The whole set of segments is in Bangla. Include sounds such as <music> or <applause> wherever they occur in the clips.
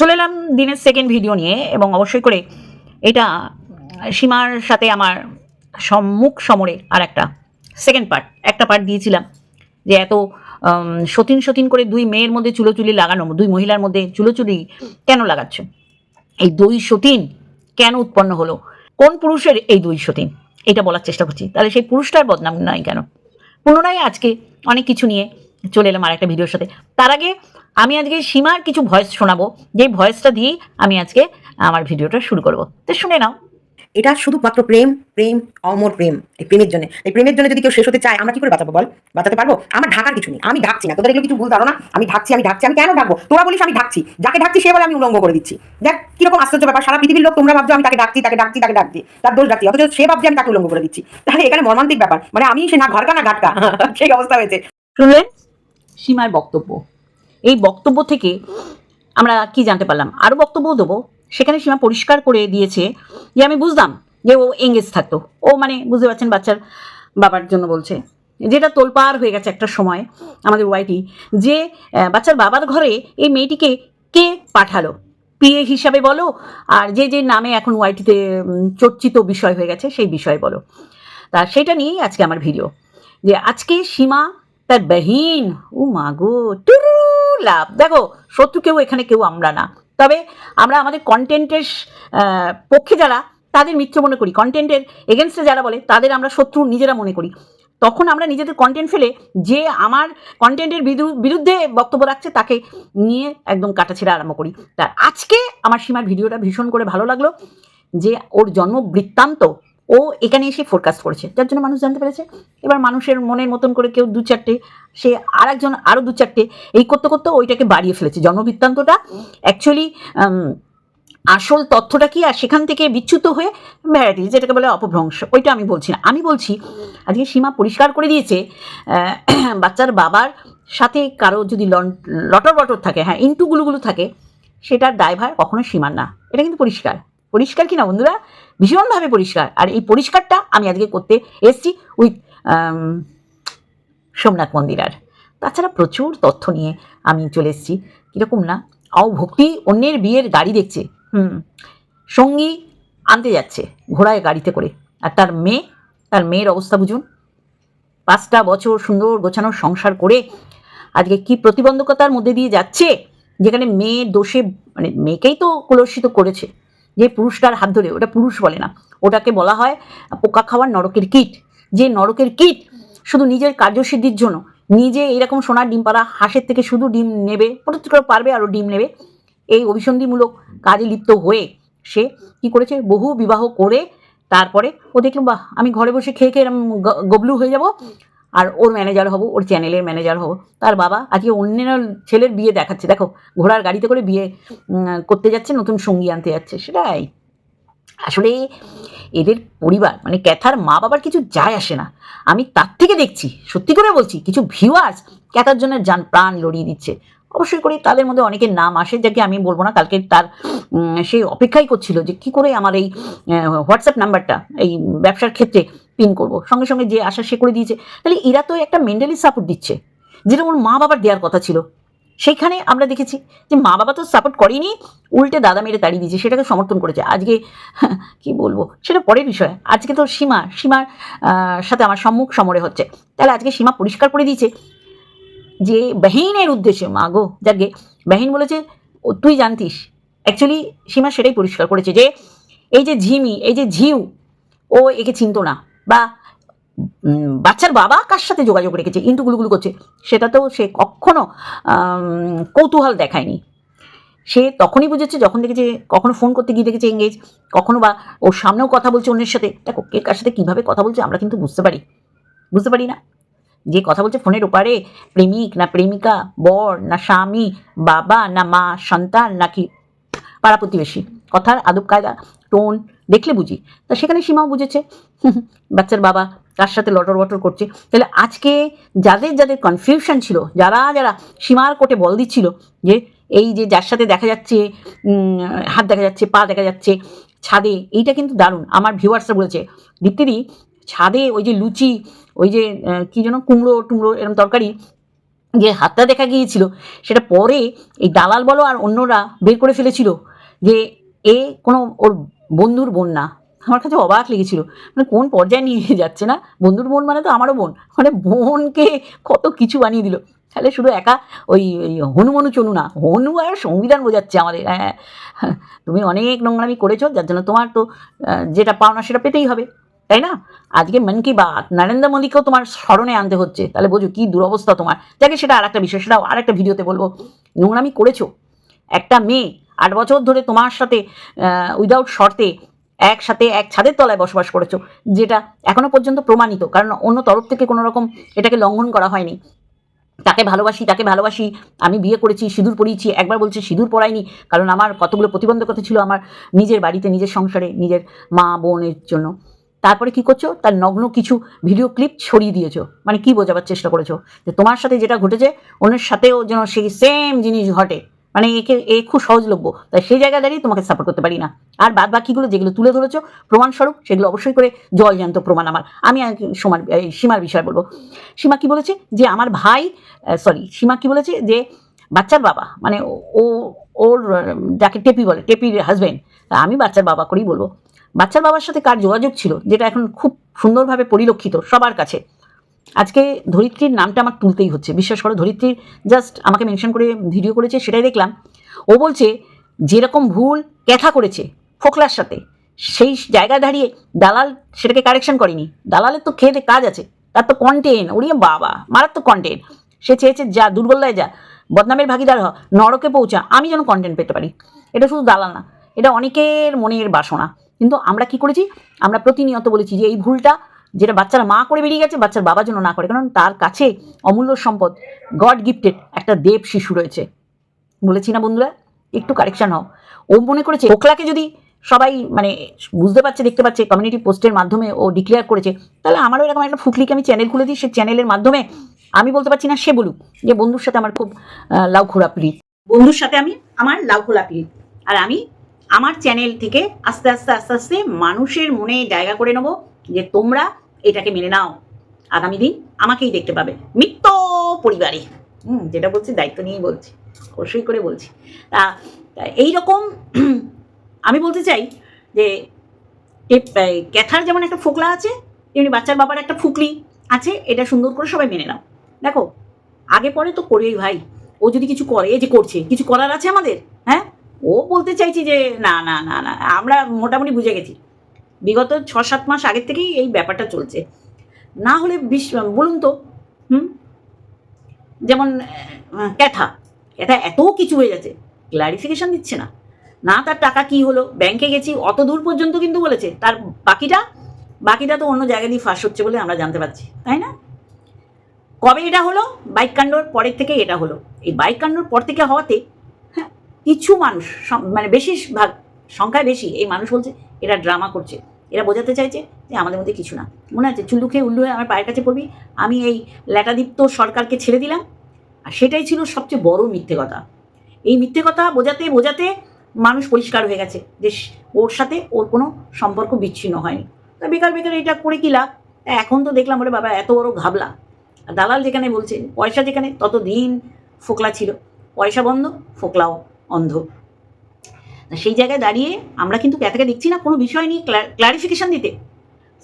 চলে এলাম দিনের সেকেন্ড ভিডিও নিয়ে এবং অবশ্যই করে এটা সীমার সাথে আমার সম্মুখ সমরে আর একটা সেকেন্ড পার্ট একটা পার্ট দিয়েছিলাম যে এত সতীন সতীন করে দুই মেয়ের মধ্যে চুলোচুলি লাগানো, দুই মহিলার মধ্যে চুলোচুলি কেন লাগাচ্ছ? এই দুই সতীন কেন উৎপন্ন হলো? কোন পুরুষের এই দুই সতীন? এটা বলার চেষ্টা করছি। তাহলে সেই পুরুষটার বদনাম নয় কেন? পুনরায় আজকে অনেক কিছু নিয়ে চলে এলাম আর একটা ভিডিওর সাথে। তার আগে আমি আজকে সীমার কিছু ভয়েস শোনাবো। যে ভয়েসটা দিয়েই আমি আজকে আমার ভিডিওটা শুরু করব। তো শুনে নাও। এটা শুধুমাত্র প্রেম প্রেম অমর প্রেম এই প্রেমের জন্য। এই প্রেমের জন্য যদি কেউ শেষ হতে চায় আমরা কি করে বাঁচাবো বল? বাঁচাতে পারব? আমার ঢাকার কিছু নেই। আমি ঢাকছি না। তোদের এগুলো কিছু ভুল ধারণা? আমি ঢাকছি আমি ঢাকছি আমি কেন ঢাকবো? তোরা বলিস আমি ঢাকছি। যাকে ঢাকছি সে বলে আমি উলঙ্গ করে দিচ্ছি। দেখ কীরকম আশ্চর্য ব্যাপার। সারা পৃথিবীর লোক তোমরা ভাবছ আমি তাকে ডাকছি তাকে ডাকছি তাকে ডাকছি তার দোষ ডাকছি অথচ সে ভাবছি আমি তাকে উলঙ্গ করে দিচ্ছি। তাহলে এখানে মর্মান্তিক ব্যাপার। মানে আমি সে না ঘরকা না ঘাটকা। সেই অবস্থা হয়েছে। শুনলেন? সীমার বক্তব্য। এই বক্তব্য থেকে আমরা কি জানতে পারলাম? আরও বক্তব্য দেবো। সেখানে সীমা পরিষ্কার করে দিয়েছে যে, আমি বুঝতাম যে ও এঙ্গেজ থাকতো। ও মানে বুঝতে পারছেন বাচ্চার বাবার জন্য বলছে। যেটা তোলপাড় হয়ে গেছে একটা সময় আমাদের ওয়াইটি যে বাচ্চার বাবার ঘরে এই মেয়েটিকে কে পাঠালো? পিএ হিসাবে বলো, আর যে যে নামে এখন ওয়াইটিতে চর্চিত বিষয় হয়ে গেছে সেই বিষয় বলো। তা সেটা নিয়েই আজকে আমার ভিডিও। যে আজকে সীমা তার বহিন, ও মাগো টুরু লাভ দেখো, শত্রু কেউ, এখানে কেউ আমরা না। তবে আমরা আমাদের কন্টেন্টের পক্ষে যারা, তাদের মিত্র মনে করি। কন্টেন্টের এগেনস্টে যারা বলে, তাদের আমরা শত্রু নিজেরা মনে করি। তখন আমরা নিজেদের কন্টেন্ট ফেলে যে আমার কন্টেন্টের বিরুদ্ধে বক্তব্য রাখছে, তাকে নিয়ে একদম কাটাছেড়া আরম্ভ করি। তার আজকে আমার সীমার ভিডিওটা ভীষণ করে ভালো লাগল যে ওর জন্ম বৃত্তান্ত ও এখানে এসে ফোরকাস্ট করেছে, যার জন্য মানুষ জানতে পেরেছে। এবার মানুষের মনের মতন করে কেউ দু চারটে, সে আর একজন আরও দু চারটে, এই করতে করতে ওইটাকে বাড়িয়ে ফেলেছে। জন্মবৃত্তান্তটা অ্যাকচুয়ালি আসল তথ্যটা কি? আর সেখান থেকে বিচ্যুত হয়ে ভ্যারাইটি যেটাকে বলে অপভ্রংশ। ওইটা আমি বলছি না। আমি বলছি, আজকে সীমা পরিষ্কার করে দিয়েছে <clears throat> বাচ্চার বাবার সাথে কারও যদি লটর বটর থাকে হ্যাঁ ইন্টু গুলুগুলু থাকে, সেটার দায়ভার কখনো সীমার না। এটা কিন্তু পরিষ্কার। পরিষ্কার কি না বন্ধুরা? ভীষণভাবে পরিষ্কার। আর এই পরিষ্কারটা আমি আজকে করতে এসছি উইথ সোমনাথ মন্দির আর। তাছাড়া প্রচুর তথ্য নিয়ে আমি চলে এসেছি। কীরকম না? আও ভক্তি অন্যের বিয়ের গাড়ি দেখছে। হুম, সঙ্গী আনতে যাচ্ছে ঘোড়ায় গাড়িতে করে। আর তার মেয়ে, তার মেয়ের অবস্থা বুঝুন। পাঁচটা বছর সুন্দর গোছানো সংসার করে আজকে কি প্রতিবন্ধকতার মধ্যে দিয়ে যাচ্ছে? যেখানে মেয়ে দোষে মানে মেয়েকেই তো কলসিত করেছে। যে পুরুষটার হাত ধরে, ওটা পুরুষ বলে না। ওটাকে বলা হয় পোকা খাওয়ার নরকের কীট। যে নরকের কীট শুধু নিজের কার্যসিদ্ধির জন্য, নিজে এরকম সোনার ডিম পাড়া, হাঁসের থেকে শুধু ডিম নেবে প্রত্যেক পারবে আরও ডিম নেবে। এই অভিসন্ধিমূলক কাজে লিপ্ত হয়ে সে কি করেছে? বহু বিবাহ করে তারপরে ও দেখলাম, বাহ, আমি ঘরে বসে খেয়ে খেয়ে গবলু হয়ে যাব। আর ওর ম্যানেজার হব ওর চ্যানেলের ম্যানেজার হব। তার বাবা আজকে অন্য ছেলের বিয়ে দেখাচ্ছে। দেখো ঘোড়ার গাড়িতে করে বিয়ে করতে যাচ্ছে নতুন সঙ্গী আনতে যাচ্ছে। সেটাই। আসলে এদের পরিবার মানে ক্যাথার মা বাবার কিছু যায় আসে না। আমি তার থেকে দেখছি সত্যি করে বলছি কিছু ভিউয়ার্স ক্যাথার জন্য যান প্রাণ লড়িয়ে দিচ্ছে। অবশ্যই করে তাদের মধ্যে অনেকের নাম আসে যাকে আমি বলব না কালকে তার উম, সে অপেক্ষাই করছিল যে কি করে আমার এই হোয়াটসঅ্যাপ নাম্বারটা এই ব্যবসার ক্ষেত্রে পিন করব। সঙ্গে সঙ্গে যে আশা সে করে দিয়েছে। তাহলে এরা তো একটা মেন্টালি সাপোর্ট দিচ্ছে। যেটা ওর মা বাবার দেওয়ার কথা ছিল। সেইখানে আমরা দেখেছি যে মা বাবা তো সাপোর্ট করেনি, উল্টে দাদা মেরে তাড়িয়ে দিয়েছে। সেটাকে সমর্থন করেছে। আজকে <laughs> কি বলব? সেটা পরের বিষয়। আজকে তো সীমা, সীমার সাথে আমার সম্মুখ সমরে হচ্ছে। তাহলে আজকে সীমা পরিষ্কার করে দিয়েছে যে বাহিনের উদ্দেশ্যে, মা গো, যাকে বাহিন বলেছে, ও তুই জানতিস। অ্যাকচুয়ালি সীমা সেটাই পরিষ্কার করেছে যে, এই যে ঝিমি, এই যে ঝিউ, ও একে চিনতো না। বা বাচ্চার বাবা কার সাথে যোগাযোগ রেখেছে? ইন্টু গুলুগুলু করছে। সেটা তো সে কখনো কৌতূহল দেখায়নি। সে তখনই বুঝেছে যখন দেখেছে, কখনো ফোন করতে গিয়ে দেখেছে এঙ্গেজ কখনো বা ওর সামনেও কথা বলছে অন্যের সাথে। দেখো, কে কার সাথে কীভাবে কথা বলছে আমরা কিন্তু বুঝতে পারি। বুঝতে পারি না? যে কথা বলছে ফোনের ওপারে, প্রেমিক না প্রেমিকা, বর না স্বামী, বাবা না মা, সন্তান নাকি পাড়া প্রতিবেশী। কথার আদব কায়দা টোন দেখলে বুঝি। তা সেখানে সীমাও বুঝেছে। বাচ্চার বাবা তার সাথে লটর বটর করছে। তাহলে আজকে যাদের যাদের কনফিউশন ছিল, যারা যারা সীমার কোটে বল দিচ্ছিল যে এই যে যার সাথে দেখা যাচ্ছে হাত দেখা যাচ্ছে, পা দেখা যাচ্ছে, ছাদে, এইটা কিন্তু দারুণ। আমার ভিউয়ার্সরা বলেছে, দীপ্তিদি, ছাদে ওই যে লুচি, ওই যে কি যেন কুমড়ো টুমড়ো এরম তরকারি যে হাতটা দেখা গিয়েছিল, সেটা পরে এই দালাল বলো আর অন্যরা বের করে ফেলেছিল যে এ কোনো ওর বন্ধুর বোন না। আমার কাছে অবাক লেগেছিল। মানে কোন পর্যায়ে নিয়ে যাচ্ছে না? বন্ধুর বোন মানে তো আমারও বোন। মানে বোনকে কত কিছু বানিয়ে দিল। তাহলে শুধু একা ওই হনুমনু চনু না। হনু আর সংবিধান বোঝাচ্ছে আমাদের। হ্যাঁ হ্যাঁ, তুমি অনেক নোংরামি করেছ যার জন্য তোমার তো যেটা পাওনা সেটা পেতেই হবে। তাই না? আজকে মন কি বাত? নরেন্দ্র মোদীকেও তোমার স্মরণে আনতে হচ্ছে। তাহলে বোঝো কি দুরবস্থা তোমার। যাকে সেটা আর একটা বিষয় সেটাও আর একটা ভিডিওতে বলব। নোংরামি করেছ। একটা মেয়ে আট বছর ধরে তোমার সাথে উইদাউট শর্তে একসাথে এক ছাদের তলায় বসবাস করেছ, যেটা এখনও পর্যন্ত প্রমাণিত, কারণ অন্য তরফ থেকে কোনো রকম এটাকে লঙ্ঘন করা হয়নি। তাকে ভালোবাসি তাকে ভালোবাসি, আমি বিয়ে করেছি, সিঁদুর পরিয়েছি, একবার বলছে সিঁদুর পরাইনি কারণ আমার কতগুলো প্রতিবন্ধকতা ছিল আমার নিজের বাড়িতে, নিজের সংসারে, নিজের মা বোনের জন্য। তারপরে কি করছ? তার নগ্ন কিছু ভিডিও ক্লিপ ছড়িয়ে দিয়েছ। মানে কি বোঝাবার চেষ্টা করেছ? যে তোমার সাথে যেটা ঘটেছে, অন্যের সাথেও যেন সেই সেম জিনিস ঘটে। মানে একে, এ খুব সহজলভ্য তাই সেই জায়গায় দাঁড়িয়ে তোমাকে সাপোর্ট করতে পারি না। আর বাদ বাকিগুলো যেগুলো তুলে ধরেছো, প্রমাণস্বরূপ সেগুলো অবশ্যই করে জল জ্যান্ত প্রমাণ আমার। আমি সীমার সীমার বিষয় বলব। সীমা কি বলেছে? যে আমার ভাই সরি সীমা কি বলেছে? যে বাচ্চার বাবা মানে ও- ওর, যাকে টেপি বলে, টেপির হাজবেন্ড আমি বাচ্চার বাবা করেই বলব। বাচ্চার বাবার সাথে কার যোগাযোগ ছিল? যেটা এখন খুব সুন্দরভাবে পরিলক্ষিত সবার কাছে। আজকে ধরিত্রীর নামটা আমার তুলতেই হচ্ছে। বিশ্বাস করো ধরিত্রীর জাস্ট আমাকে মেনশন করে ভিডিও করেছে, সেটাই দেখলাম। ও বলছে, যেরকম ভুল ক্যাথা করেছে ফোকলার সাথে, সেই জায়গায় দাঁড়িয়ে দালাল সেটাকে কারেকশন করেনি। দালালের তো খেয়ে কাজ আছে, তার তো কন্টেন্ট ওরিয়ে বাবা, মারাত্মক কন্টেন্ট সে চেয়েছে, যা, দুর্বলতায় যা, বদনামের ভাগিদার হ, নরকে পৌঁছা, আমি যেন কন্টেন্ট পেতে পারি। এটা শুধু দালাল না, এটা অনেকের মনের বাসনা। কিন্তু আমরা কি করেছি? আমরা প্রতিনিয়ত বলেছি যে এই ভুলটা যেটা বাচ্চার মা করে বেরিয়ে গেছে, বাচ্চার বাবা জন্য না করে। কারণ তার কাছে অমূল্য সম্পদ গড গিফটেড একটা দেব শিশু রয়েছে। বলেছি না বন্ধুরা? একটু কারেকশন হও ও মনে করেছে ওকলাকে যদি সবাই মানে বুঝতে পারছে, দেখতে পাচ্ছে কমিউনিটি পোস্টের মাধ্যমে ও ডিক্লেয়ার করেছে, তাহলে আমারও এরকম একটা ফুকলিকে আমি চ্যানেল খুলে দিই, সে চ্যানেলের মাধ্যমে আমি বলতে পারছি না সে বলুক যে বন্ধুর সাথে আমার খুব লাউ খোলা পিড়িত বন্ধুর সাথে আমি আমার লাউ খোলা পিড়িত আর আমি আমার চ্যানেল থেকে আস্তে আস্তে আস্তে আস্তে মানুষের মনে জায়গা করে নেব। যে তোমরা এটাকে মেনে নাও। আগামী দিন আমাকেই দেখতে পাবে। মিত্র পরিবারে। হুম, যেটা বলছি, দায়িত্ব নিয়েই বলছি। অবশ্যই করে বলছি। তা তা এইরকম <clears throat> আমি বলতে চাই যে ক্যাথার যেমন একটা ফোকলা আছে, তেমনি বাচ্চার বাবার একটা ফুকলি আছে, এটা সুন্দর করে সবাই মেনে নাও। দেখো, আগে পরে তো করেই ভাই। ও যদি কিছু করে, এই যে করছে, কিছু করার আছে আমাদের হ্যাঁ? ও বলতে চাইছি যে, না না না না, আমরা মোটামুটি বুঝে গেছি। বিগত ছ সাত মাস আগের থেকেই এই ব্যাপারটা চলছে। না হলে বিশ, বলুন তো, হুম? যেমন ক্যাথা ক্যাথা এত কিছু হয়ে যাচ্ছে ক্লারিফিকেশন দিচ্ছে না। না, তার টাকা কি হলো? ব্যাংকে গেছি, অত দূর পর্যন্ত কিন্তু বলেছে। তার বাকিটা বাকিটা তো অন্য জায়গা দিয়ে ফাঁস হচ্ছে বলে আমরা জানতে পারছি, তাই না? কবে এটা হলো? বাইক কাণ্ডর পরের থেকে এটা হলো। এই বাইক কাণ্ডর পর থেকে হওয়াতে হ্যাঁ কিছু মানুষ মানে বেশিরভাগ, সংখ্যায় বেশি, এই মানুষ বলছে এরা ড্রামা করছে। এরা বোঝাতে চাইছে যে আমাদের মধ্যে কিছু না। মনে আছে, চুল্লু খেয়ে উল্লু হয়ে আমার পায়ের কাছে পড়বি, আমি এই ল্যাটাদীপ্ত সরকারকে ছেড়ে দিলাম। আর সেটাই ছিল সবচেয়ে বড় মিথ্যে কথা। এই মিথ্যে কথা বোঝাতে বোঝাতে মানুষ পরিষ্কার হয়ে গেছে যে ওর সাথে ওর কোনো সম্পর্ক বিচ্ছিন্ন হয়নি। তা বেকার বেকার এটা করে কি লাভ? এখন তো দেখলাম, ওরে বাবা, এত বড় ঘাবলা। দালাল যেখানে বলছে, পয়সা যেখানে তত দিন ফোকলা ছিল। পয়সা বন্ধ, ফোকলাও অন্ধ। সেই জায়গায় দাঁড়িয়ে আমরা কিন্তু ক্যাথাকে দেখছি না, কোনো বিষয় নিয়ে ক্লারিফিকেশন দিতে।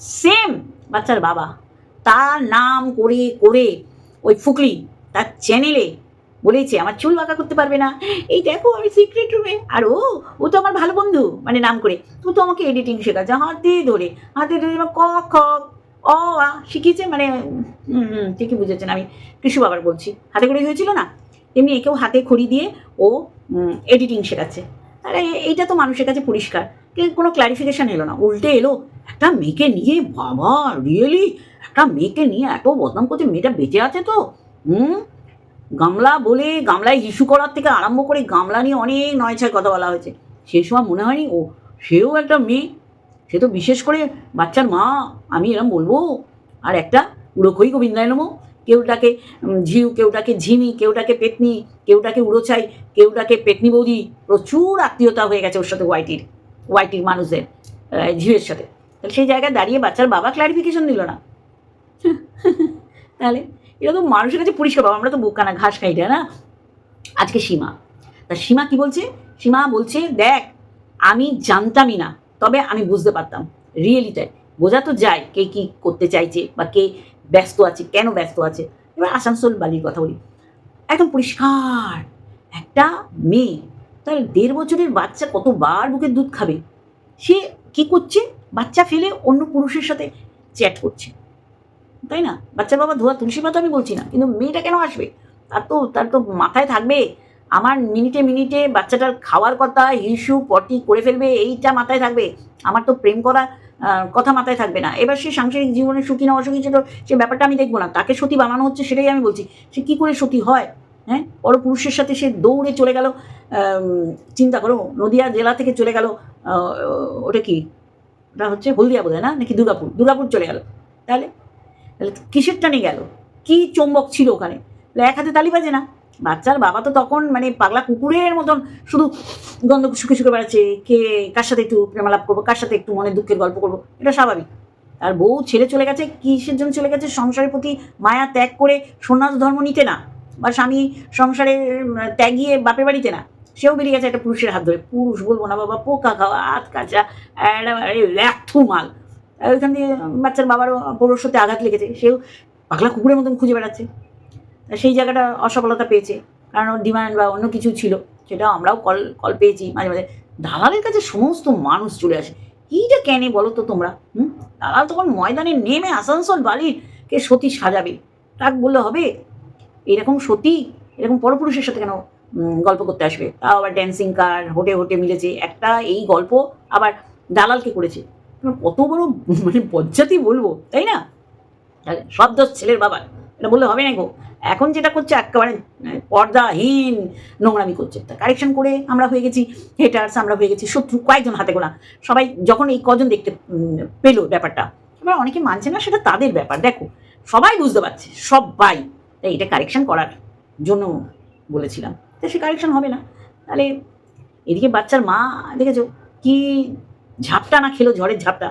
সেম বাচ্চার বাবা, তার নাম করে করে ওই ফুকলি তার চ্যানেলে বলেছে, আমার চুল বাঁকা করতে পারবে না। এই দেখো আমি সিক্রেট রুমে আর ও ও তো আমার ভালো বন্ধু মানে নাম করে। তুই তো আমাকে এডিটিং শেখাচ্ছে, হাতে ধরে হাতে ধরে ক খ অ, আ শিখিয়েছে মানে হুম ঠিকই বুঝেছেন আমি, কৃষু বাবার বলছি। হাতে করে হয়েছিল না? তেমনি একেও হাতে খড়ি দিয়ে ও এডিটিং শেখাচ্ছে। আরে, এইটা তো মানুষের কাছে পরিষ্কার। কোনো ক্লারিফিকেশন এলো না। উল্টে এলো, একটা মেয়েকে নিয়ে, বাবা রিয়েলি একটা মেয়েকে নিয়ে এত বদনাম করছে, মেয়েটা বেঁচে আছে তো? হুম? গামলা বলে গামলায় ইস্যু করার থেকে আরম্ভ করে গামলা নিয়ে অনেক নয় ছয় কথা বলা হয়েছে। সেই সময় মনে হয়নি, ও, সেও একটা মেয়ে। সে তো বিশেষ করে বাচ্চার মা, আমি এরম বলব। আর একটা উড়োখই গোবিন্দায় নমো কেউটাকে ঝিউ, কেউটাকে ঝিমি, কেউটাকে পেতনি, কেউটাকে উড়োছাই, কেউটাকে পেতনি বৌদি, প্রচুর আত্মীয়তা হয়ে গেছে ওর সাথে ওয়াইটির ওয়াইটির মানুষদের ঝিউয়ের সাথে। তাহলে সেই জায়গায় দাঁড়িয়ে বাচ্চার বাবা ক্লারিফিকেশন দিল না। তাহলে এটা তো মানুষের কাছে পরিষ্কার পাবো আমরা তো বোকা না ঘাস খাই না? আজকে সীমা। তা সীমা কি বলছে? সীমা বলছে, দেখ, আমি জানতামই না, তবে আমি বুঝতে পারতাম। রিয়েলিটাই বোঝা তো যায় কে কি করতে চাইছে বা কে ব্যস্ত আছে, কেন ব্যস্ত আছে? এবার আসানসোল বালির কথা বলি। একদম পরিষ্কার। একটা মেয়ে, তার দেড় বছরের বাচ্চা কতবার বুকের দুধ খাবে? সে কি করছে? বাচ্চা ফেলে অন্য পুরুষের সাথে চ্যাট করছে। তাই না? বাচ্চার বাবা ধোয়া তুলসী পাতা আমি বলছি না, কিন্তু মেয়েটা কেন আসবে? তার তো তার তো মাথায় থাকবে। আমার মিনিটে মিনিটে বাচ্চাটার খাওয়ার কথা, হিসু, পটি করে ফেলবে, এইটা মাথায় থাকবে। আমার তো প্রেম করা কথা মাথায় থাকবে না। এবার সে সাংসারিক জীবনে সুখী না অসুখী ছিল সে ব্যাপারটা আমি দেখব না, তাকে সতী বানানো হচ্ছে সেটাই আমি বলছি। সে কী করে সতী হয়? হ্যাঁ? পরপুরুষের সাথে সে দৌড়ে চলে গেল চিন্তা করো, নদিয়া জেলা থেকে চলে গেল ওটা কি? ওটা হচ্ছে হলদিয়া বোধ না? নাকি দুর্গাপুর? দুর্গাপুর চলে গেল। তাহলে? তাহলে কিসের টানে গেল? কি চুম্বক ছিল ওখানে? এক হাতে তালি বাজে না? বাচ্চার বাবা তো তখন মানে পাগলা কুকুরের মতন শুধু গন্ধ শুকে শুকে বেড়াচ্ছে, কে কার সাথে একটু প্রেমালাপ করব, কার সাথে একটু মনে দুঃখের গল্প করব, এটা স্বাভাবিক। আর বউ ছেলে চলে গেছে, কিসের জন্য চলে গেছে? সংসারের প্রতি মায়া ত্যাগ করে সন্ন্যাস ধর্ম নিতে না, বা স্বামী সংসারে ত্যাগিয়ে বাপের বাড়িতে না, সেও বেরিয়ে গেছে একটা পুরুষের হাত ধরে। পুরুষ বলব না বাবা, পোকা খাওয়া, হাত কাঁচা ল্যাথু মাল। ওইখান দিয়ে বাচ্চার বাবারও পৌরস্বতে আঘাত লেগেছে, সেও পাগলা কুকুরের মতন খুঁজে বেড়াচ্ছে। সেই জায়গাটা অসফলতা পেয়েছে। কারণ ওর ডিমান্ড বা অন্য কিছু ছিল, সেটা আমরাও কল কল পেয়েছি মাঝে মাঝে। দালালের কাছে সমস্ত মানুষ চলে আসে। এইটা কেন বলো তো তোমরা? হুম? দালাল তখন ময়দানে নেমে আসানসোল বালির কে সতী সাজাবে। তাক বললে, হবে। এরকম সতী, এরকম পরপুরুষের সাথে কেন গল্প করতে আসবে? তাও আবার ড্যান্সিং কার হোটে হোটে মিলেছে। একটা এই গল্প আবার দালালকে করেছে। কত বড় মানে পজ্জাতি বলব, তাই না? সব দোষ ছেলের বাবার। এটা বললে হবে না গো। এখন যেটা করছে একেবারে পর্দাহীন নোংরামি করছে। তা কারেকশন করে আমরা হয়ে গেছি হেটার্স আমরা হয়ে গেছি, শত্রু কয়েকজন হাতে গোনা। সবাই যখন এই কজন দেখতে পেল ব্যাপারটা, এবার অনেকে মানছে না সেটা তাদের ব্যাপার। দেখো, সবাই বুঝতে পারছে, সবাই। তাই এটা কারেকশন করার জন্য বলেছিলাম। তো সে কারেকশন হবে না। তাহলে এদিকে বাচ্চার মা, দেখেছ, কি ঝাপটা না খেলো, ঝড়ের ঝাপটা।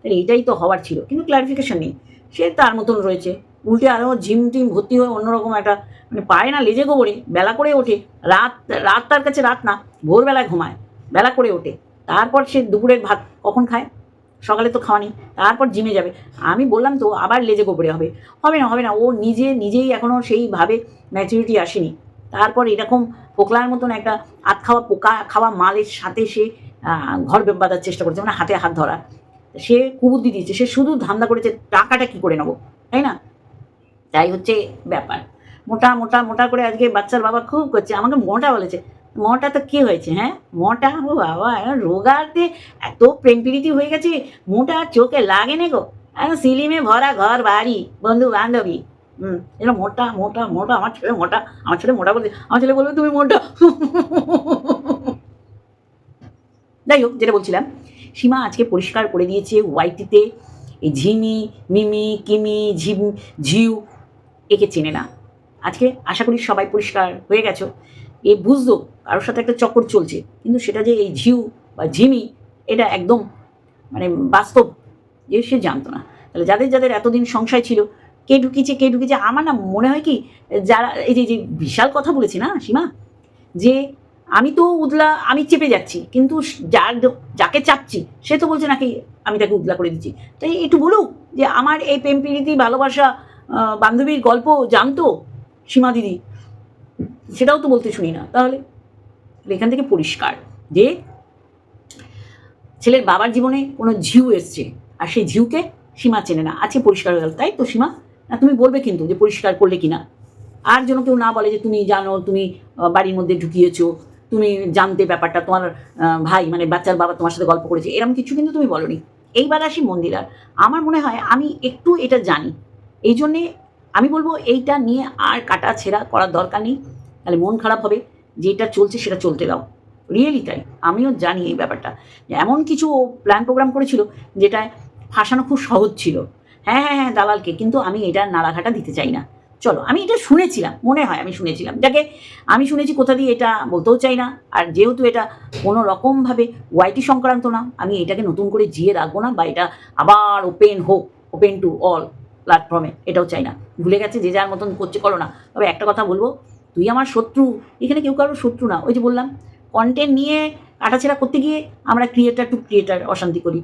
তাহলে এটাই তো হওয়ার ছিল, কিন্তু ক্লারিফিকেশন নেই। সে তার মতন রয়েছে। উল্টে আরও জিম টিম ভর্তি হয়ে অন্যরকম একটা মানে পায় না লেজে গোবরে, বেলা করে ওঠে। রাত রাত তার কাছে রাত না, ভোরবেলায় ঘুমায়, বেলা করে ওঠে। তারপর সে দুপুরের ভাত কখন খায়? সকালে তো খাওয়া নেই, তারপর জিমে যাবে। আমি বললাম তো, আবার লেজে গোবরে হবে। হবে না হবে না, ও নিজে, নিজেই এখনও সেইভাবে ম্যাচুরিটি আসেনি। তারপর এরকম পোকলার মতন একটা হাত খাওয়া পোকা, খাওয়া মালের সাথে সে ঘর বাঁধার চেষ্টা করছে মানে হাতে হাত ধরা সে কুবুদ্ধি দিয়েছে, সে শুধু ধান্দা করেছে, টাকাটা কি করে নেব? তাই না? তাই হচ্ছে ব্যাপার। মোটা মোটা মোটা করে আজকে বাচ্চার বাবা খুব করছে, আমাকে মোটা বলেছে। মোটা তো কি হয়েছে হ্যাঁ? মোটা? ও বাবা রোগাতে এত প্রেম প্রীতি হয়ে গেছে, মোটা চোখে লাগে না গো। সিলিমে ভরা ঘর বাড়ি বন্ধু বান্ধবী হুম এটা মোটা মোটা মোটা, আমার ছেলে মোটা, আমার ছেলে মোটা বলছে, আমার ছেলে বলবে, তুমি মোটা। যাই হোক, যেটা বলছিলাম, সীমা আজকে পরিষ্কার করে দিয়েছে ওয়াইটিতে এই ঝিমি, মিমি, কিমি, ঝিম, ঝিউ একে চেনে না। আজকে আশা করি সবাই পরিষ্কার হয়ে গেছো। এ বুঝতো কারোর সাথে একটা চক্কর চলছে, কিন্তু সেটা যে এই ঝিউ বা ঝিমি, এটা একদম মানে বাস্তব যে সে জানতো না। তাহলে যাদের যাদের এতদিন সংশয় ছিল, কে ঢুকিয়েছে কে ঢুকিয়েছে, আমার না মনে হয় কি, যারা এই যে যে বিশাল কথা বলেছি না সীমা? যে আমি তো উদলা, আমি চেপে যাচ্ছি, কিন্তু যার যাকে চাপছি, সে তো বলছে নাকি আমি তাকে উদলা করে দিচ্ছি। তাই একটু বলুক যে আমার এই প্রেম প্রীতি ভালোবাসা বান্ধবীর গল্প জানতো সীমা দিদি, সেটাও তো বলতে শুনি না। তাহলে এখান থেকে পরিষ্কার যে ছেলের বাবার জীবনে কোনো ঝিউ এসছে আর সেই ঝিউকে সীমা চেনে না। আজকে পরিষ্কার হয়ে গেল, তাই তো সীমা? না, তুমি বলবে কিন্তু যে পরিষ্কার করলে কিনা। আর যেন কেউ না বলে যে তুমি জানো, তুমি বাড়ির মধ্যে ঢুকিয়েছো, তুমি জানতে ব্যাপারটা, তোমার ভাই মানে বাচ্চার বাবা তোমার সাথে গল্প করেছে এরকম কিছু কিন্তু তুমি বলনি। এইবার আসি মন্দিরার। আমার মনে হয় আমি একটু এটা জানি এই জন্যে আমি বলব এইটা নিয়ে আর কাটা ছেঁড়া করার দরকার নেই। তাহলে মন খারাপ হবে, যেটা চলছে সেটা চলতে দাও। রিয়েলি তাই, আমিও জানি এই ব্যাপারটা। এমন কিছু প্ল্যান প্রোগ্রাম করেছিল যেটা ফাঁসানো খুব সহজ ছিল। হ্যাঁ হ্যাঁ হ্যাঁ দালালকে, কিন্তু আমি এটা নাড়াঘাটা দিতে চাই না। চলো, আমি এটা শুনেছিলাম, মনে হয় আমি শুনেছিলাম। যাকে আমি শুনেছি কোথা দিয়ে এটা বলতেও চাই না। আর যেহেতু এটা কোনো রকমভাবে ওয়াইটি সংক্রান্ত না, আমি এটাকে নতুন করে জিয়ে রাখব না বা এটা আবার ওপেন হোক ওপেন টু অল প্ল্যাটফর্মে এটাও চাই না। ভুলে গেছে যে যার মতন করছে, করো না। তবে একটা কথা বলব, তুই আমার শত্রু, এখানে কেউ কারোর শত্রু না। ওই যে বললাম কন্টেন্ট নিয়ে কাটাছেড়া করতে গিয়ে আমরা ক্রিয়েটার টু ক্রিয়েটার অশান্তি করি।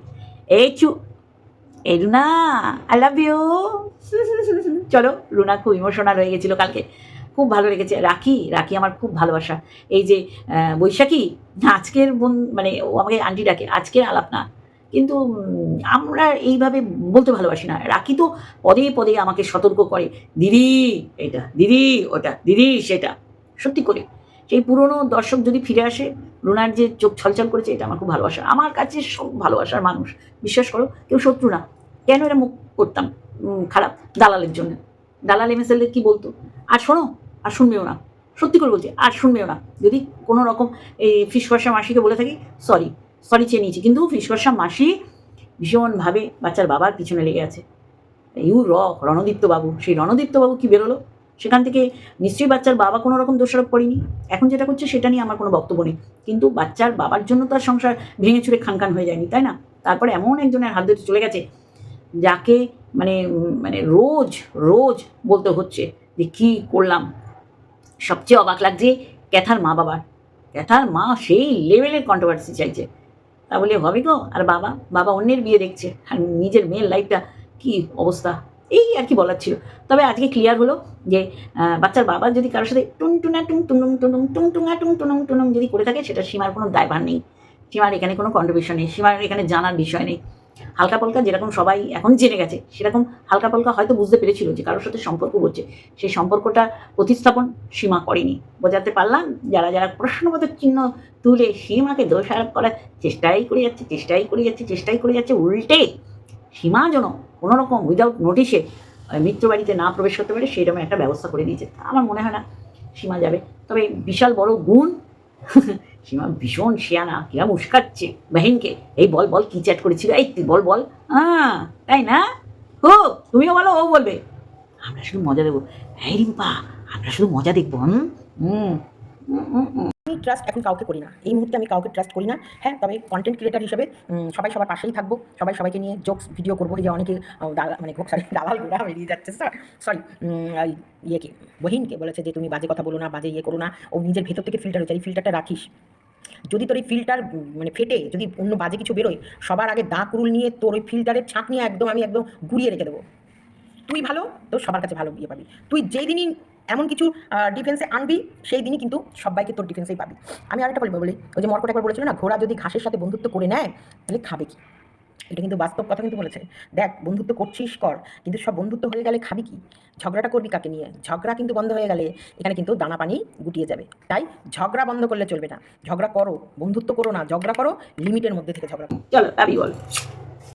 এই চু, এই রুনা আই লাভ ইউ চলো, রুনা খুব ইমোশনাল হয়ে গেছিল কালকে। খুব ভালো লেগেছে। রাখি রাখি আমার খুব ভালোবাসা। এই যে বৈশাখী, আজকের বোন মানে ও আমাকে আন্টি ডাকে, আজকের আলাপ না। কিন্তু আমরা এইভাবে বলতে ভালোবাসি না। রাখি তো পদে পদে আমাকে সতর্ক করে, দিদি, এটা, দিদি, ওটা, দিদি, সেটা। সত্যি করে। সেই পুরনো দর্শক যদি ফিরে আসে, রুনার যে চোখ ছলছল করেছে, এটা আমার খুব ভালোবাসা। আমার কাছে সব ভালোবাসার মানুষ। বিশ্বাস করো, কেউ শত্রু না। কেন এটা মুখ করতাম? খারাপ। দালালের জন্য। দালাল এমএসএলদের কি বলতো? আর শোনো, আর শুনবেও না। সত্যি করে বলছি, আর শুনবেও না। যদি কোনো রকম এই ফিসকর্ষা মাসিকে বলে থাকি, সরি। সরি চেয়ে নিয়েছি। কিন্তু ফিসকর্ষা মাসি ভীষণভাবে বাচ্চার বাবার পিছনে লেগে আছে। ইউ র রণদীপ্ত বাবু সেই রণদীপ্ত বাবু কি বেরোলো? সেখান থেকে নিশ্চয়ই বাচ্চার বাবা কোনো রকম দোষারোপ করেনি? এখন যেটা করছে সেটা নিয়ে আমার কোনো বক্তব্য নেই। কিন্তু বাচ্চার বাবার জন্য তার সংসার ভেঙে চুরে খানখান হয়ে যায়নি, তাই না? তারপরে এমন একজনের হাত ধরে চলে গেছে, যাকে মানে মানে রোজ রোজ বলতে হচ্ছে যে কী করলাম। সবচেয়ে অবাক লাগছে ক্যাথার মা বাবার। ক্যাথার মা সেই লেভেলের কন্ট্রোভার্সি চাইছে। তা বলে, হবে গো? আর বাবা বাবা অন্যের বিয়ে দেখছে। আর নিজের মেয়ের লাইফটা কি অবস্থা? এই আর কি বলার ছিল। তবে আজকে ক্লিয়ার হলো যে বাচ্চার বাবা যদি কারোর সাথে টুন টুনটুনা টুং টুনুং টুনুম টুং টুঙা টুং টুনুং টুনুম যদি করে থাকে, সেটা সীমার কোনো দায়ভার নেই। সীমার এখানে কোনো কন্ট্রিবিউশন নেই। সীমার এখানে জানার বিষয় নেই। হালকা পালকা যেরকম সবাই এখন জেনে গেছে, সেরকম হালকা পালকা হয়তো বুঝতে পেরেছিল যে কারোর সাথে সম্পর্ক করছে। সেই সম্পর্কটা প্রতিস্থাপন সীমা করেনি। বোঝাতে পারলাম, যারা যারা প্রশ্নবোধক চিহ্ন তুলে সীমাকে দোষারোপ করার চেষ্টাই করে যাচ্ছে, চেষ্টাই করে যাচ্ছে, চেষ্টাই করে যাচ্ছে, উল্টে সীমা যেন কোনোরকম উইদাউট নোটিশে মিত্র বাড়িতে না প্রবেশ করতে পারে, সেইরকম একটা ব্যবস্থা করে দিয়েছে আমার মনে হয় না সীমা যাবে। তবে বিশাল বড় গুণ সীমা ভীষণ শিয়ানা কিরা উস্কাচ্ছে বাহিনকে। এই বল বল কি চ্যাট করেছিল এই তুই বল বল। হ্যাঁ তাই না? ও তুমিও বলো ও বলবে। আমরা শুধু মজা দেবো। হ্যাঁ রিম্পা আমরা শুধু মজা দেখব হুম, হুম, হুম। আমি ট্রাস্ট এখন কাউকে করি না। এই মুহূর্তে আমি কাউকে ট্রাস্ট করি না। হ্যাঁ তবে কন্টেন্ট ক্রিয়েটার হিসেবে সবাই সবার পাশেই থাকব। সবাই সবাইকে নিয়ে জোকস ভিডিও করব। যে অনেকে মানে সরি দালাল গুড়া বেরিয়ে যাচ্ছে সরি ইয়েকে, বহিনকে বলেছে যে, তুমি বাজে কথা বলো না, বাজে ইয়ে করো না। ও নিজের ভেতর থেকে ফিল্টার হচ্ছে এই ফিল্টারটা রাখিস। যদি তোর এই ফিল্টার মানে ফেটে, যদি অন্য বাজে কিছু বেরোয়, সবার আগে দা কুরুল নিয়ে তোর ওই ফিল্টারের ছাঁক নিয়ে একদম, আমি একদম গুড়িয়ে রেখে দেবো। তুই ভালো তো সবার কাছে ভালো ইয়ে পাবি। তুই যেই দিনই এমন কিছু ডিফেন্সে আনবি, সেই দিনই কিন্তু সবাইকে তোর ডিফেন্সেই পাবি। আমি আরেকটা বলব বলি, ওই যে মর্কট একবার বলেছিল না, ঘোড়া যদি ঘাসের সাথে বন্ধুত্ব করে নেয়, তাহলে খাবে কি? এটা কিন্তু বাস্তব কথা কিন্তু বলেছে। দেখ, বন্ধুত্ব করছিস কর, কিন্তু সব বন্ধুত্ব হয়ে গেলে খাবি কি? ঝগড়াটা করবি কাকে নিয়ে? ঝগড়া কিন্তু বন্ধ হয়ে গেলে এখানে কিন্তু দানা পানি গুটিয়ে যাবে। তাই ঝগড়া বন্ধ করলে চলবে না। ঝগড়া করো, বন্ধুত্ব করো না, ঝগড়া করো লিমিটের মধ্যে থেকে ঝগড়া করো। চলো বল